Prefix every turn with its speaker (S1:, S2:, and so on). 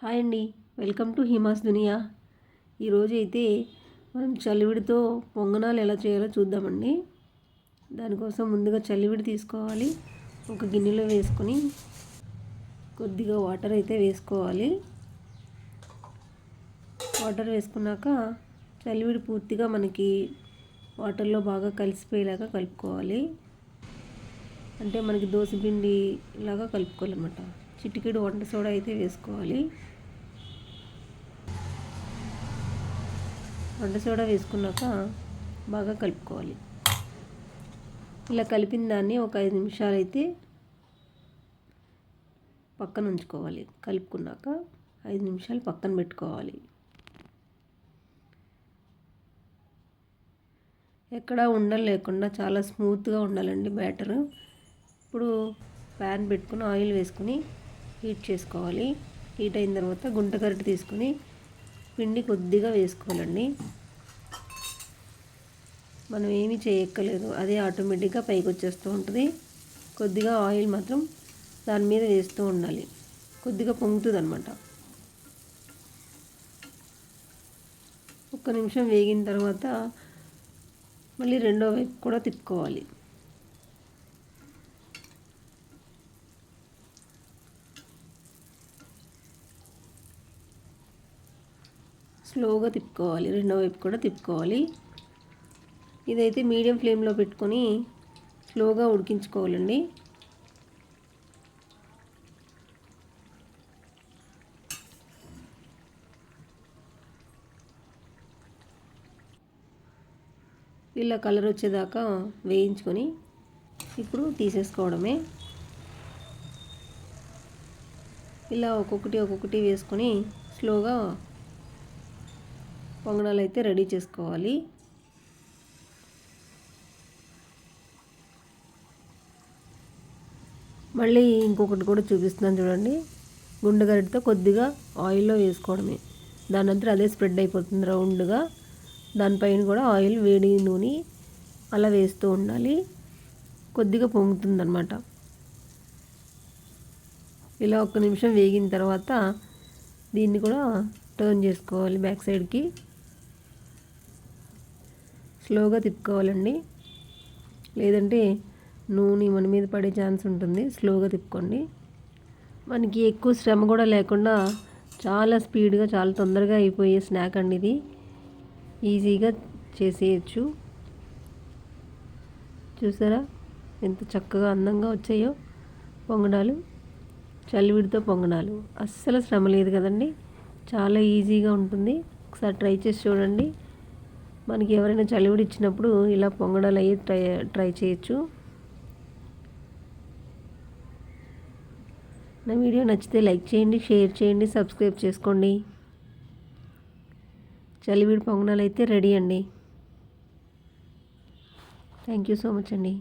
S1: Hi అండి. Welcome to Hima's దునియా. ఈరోజు అయితే మనం చలివిడితో పొంగనాలు ఎలా చేయాలో చూద్దామండి. దానికోసం ముందుగా చలివిడి తీసుకోవాలి. ఒక గిన్నెలో వేసుకొని కొద్దిగా వాటర్ అయితే వేసుకోవాలి. వాటర్ వేసుకున్నాక చలివిడి పూర్తిగా మనకి వాటర్లో బాగా కలిసిపోయేలాగా కలుపుకోవాలి. అంటే మనకి దోశపిండి లాగా కలుపుకోవాలన్నమాట. చిటికెడు వంట సోడా అయితే వేసుకోవాలి. వంట సోడా వేసుకున్నాక బాగా కలుపుకోవాలి. ఇలా కలిపిన దాన్ని ఒక ఐదు నిమిషాలు అయితే పక్కన ఉంచుకోవాలి. కలుపుకున్నాక ఐదు నిమిషాలు పక్కన పెట్టుకోవాలి. ఎక్కడా ఉండలు లేకుండా చాలా స్మూత్గా ఉండాలండి బ్యాటర్. ఇప్పుడు ప్యాన్ పెట్టుకుని ఆయిల్ వేసుకుని హీట్ చేసుకోవాలి. హీట్ అయిన తర్వాత గుంట గరిటె తీసుకుని పిండి కొద్దిగా వేసుకోవాలండి. మనం ఏమీ చేయక్కలేదు అదే ఆటోమేటిక్గా పైకి వచ్చేస్తూ ఉంటుంది. కొద్దిగా ఆయిల్ మాత్రం దాని మీద వేస్తూ ఉండాలి. కొద్దిగా పొంగుతుంది అనమాట ఒక్క నిమిషం వేగిన తర్వాత మళ్ళీ రెండో వైపు కూడా తిప్పుకోవాలి. స్లోగా తిప్పుకోవాలి. రెండో వైపు కూడా తిప్పుకోవాలి. ఇదైతే మీడియం ఫ్లేమ్లో పెట్టుకొని స్లోగా ఉడికించుకోవాలండి. ఇలా కలర్ వచ్చేదాకా వేయించుకొని ఇప్పుడు తీసేసుకోవడమే. ఇలా ఒక్కొక్కటి ఒక్కొక్కటి వేసుకొని స్లోగా పొంగనాలు అయితే రెడీ చేసుకోవాలి. మళ్ళీ ఇంకొకటి కూడా చూపిస్తున్నాను చూడండి. గుండెగరిటితో కొద్దిగా ఆయిల్లో వేసుకోవడమే. దాని అంతా అదే స్ప్రెడ్ అయిపోతుంది రౌండ్గా. దానిపైన కూడా ఆయిల్ వేడి నూనె అలా వేస్తూ ఉండాలి. కొద్దిగా పొంగుతుంది అనమాట ఇలా ఒక్క నిమిషం వేగిన తర్వాత దీన్ని కూడా టర్న్ చేసుకోవాలి బ్యాక్ సైడ్కి. స్లోగా తిప్పుకోవాలండి. లేదంటే నూనె మన మీద పడే ఛాన్స్ ఉంటుంది. స్లోగా తిప్పుకోండి. మనకి ఎక్కువ శ్రమ కూడా లేకుండా చాలా స్పీడ్గా చాలా తొందరగా అయిపోయే స్నాక్ అండి ఇది. ఈజీగా చేసేయచ్చు. చూసారా? ఎంత చక్కగా అందంగా వచ్చాయో పొంగడాలు చలివిడితో పొంగడాలు అస్సలు శ్రమ లేదు కదండి. చాలా ఈజీగా ఉంటుంది. ఒకసారి ట్రై చేసి చూడండి. మనకి ఎవరైనా చలివిడి ఇచ్చినప్పుడు ఇలా పొంగడాలు అయ్యి ట్రై ట్రై చేయొచ్చు. నా వీడియో నచ్చితే లైక్ చేయండి షేర్ చేయండి సబ్స్క్రైబ్ చేసుకోండి. చలివిడి పొంగడాలు అయితే రెడీ అండి. థ్యాంక్ యూ సో మచ్ అండి.